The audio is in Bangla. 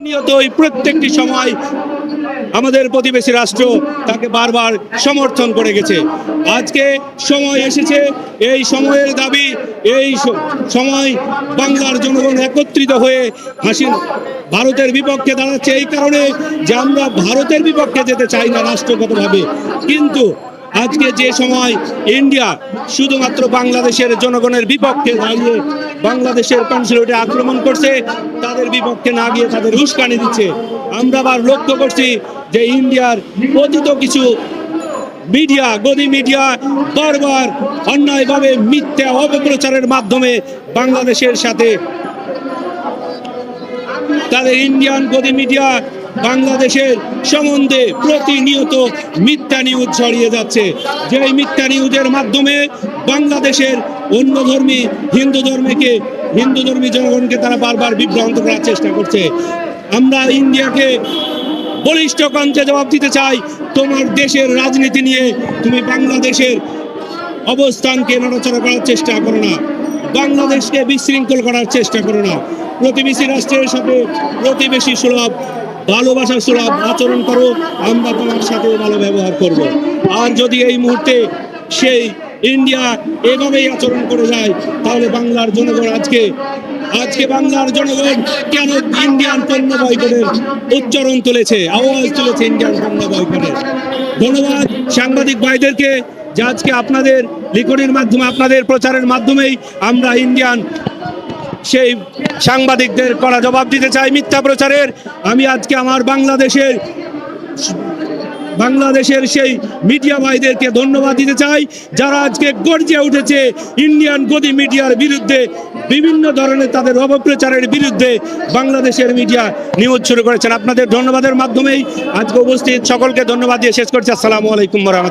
নিয়তই প্রত্যেকটি সময় আমাদের প্রতিবেশী রাষ্ট্র তাকে বারবার সমর্থন করে গেছে। আজকে সময় এসেছে, এই সময়ের দাবি, এই সময় বাংলার জনগণ একত্রিত হয়ে হাসিন ভারতের বিপক্ষে দাঁড়াচ্ছে। এই কারণে যে আমরা ভারতের বিপক্ষে যেতে চাই না রাষ্ট্রগতভাবে, কিন্তু আজকে যে সময় ইন্ডিয়া শুধুমাত্র বাংলাদেশের জনগণের বিপক্ষে দাঁড়িয়ে বাংলাদেশের কনসুলেটে আক্রমণ করছে, তাদের বিপক্ষে না গিয়ে তাদের উস্কানি দিচ্ছে। আমরা আবার লক্ষ্য করছি যে ইন্ডিয়ার কথিত কিছু মিডিয়া, গদি মিডিয়া বারবার অন্যায়ভাবে মিথ্যা অপপ্রচারের মাধ্যমে বাংলাদেশের সাথে তাদের ইন্ডিয়ান গদি মিডিয়া বাংলাদেশের সম্বন্ধে প্রতিনিয়ত মিথ্যা নিউজ ছড়িয়ে যাচ্ছে। যে এই মিথ্যা নিউজের মাধ্যমে বাংলাদেশের অন্য ধর্মী, হিন্দু ধর্মকে, হিন্দু ধর্মী জনগণকে তারা বারবার বিভ্রান্ত করার চেষ্টা করছে। আমরা ইন্ডিয়াকে বলিষ্ঠ কণ্ঠে জবাব দিতে চাই, তোমার দেশের রাজনীতি নিয়ে তুমি বাংলাদেশের অবস্থানকে নড়াচড়া করার চেষ্টা করো না। বাংলাদেশকে বিশৃঙ্খল করার চেষ্টা করো না। প্রতিবেশী রাষ্ট্রের সাথে প্রতিবেশী সুলভ ভালোবাসা সুলভ আচরণ করো আমরা তোমার সাথেও ভালো ব্যবহার করব। আর যদি এই মুহূর্তে সেই ইন্ডিয়া এভাবেই আচরণ করে যায় তাহলে বাংলার জনগণ আজকে আজকে বাংলার জনগণ কেন ইন্ডিয়ান পণ্য বয়কটের উচ্চারণ তুলেছে আওয়াজ তুলেছে ইন্ডিয়ান পণ্য বয়কটের? ধন্যবাদ সাংবাদিক ভাইদেরকে যে আজকে আপনাদের লিখনের মাধ্যমে আপনাদের প্রচারের মাধ্যমেই আমরা ইন্ডিয়ান সেই সাংবাদিকদের করা জবাব দিতে চাই মিথ্যা প্রচারের। আমি আজকে আমার বাংলাদেশের বাংলাদেশের সেই মিডিয়া ভাইদেরকে ধন্যবাদ দিতে চাই, যারা আজকে গর্জে উঠেছে ইন্ডিয়ান গদি মিডিয়ার বিরুদ্ধে, বিভিন্ন ধরনের তাদের অপপ্রচারের বিরুদ্ধে বাংলাদেশের মিডিয়া নিউজ শুরু করেছেন। আপনাদের ধন্যবাদের মাধ্যমেই আজকে উপস্থিত সকলকে ধন্যবাদ দিয়ে শেষ করছি। আসসালামু আলাইকুম রহমতুল্লাহ।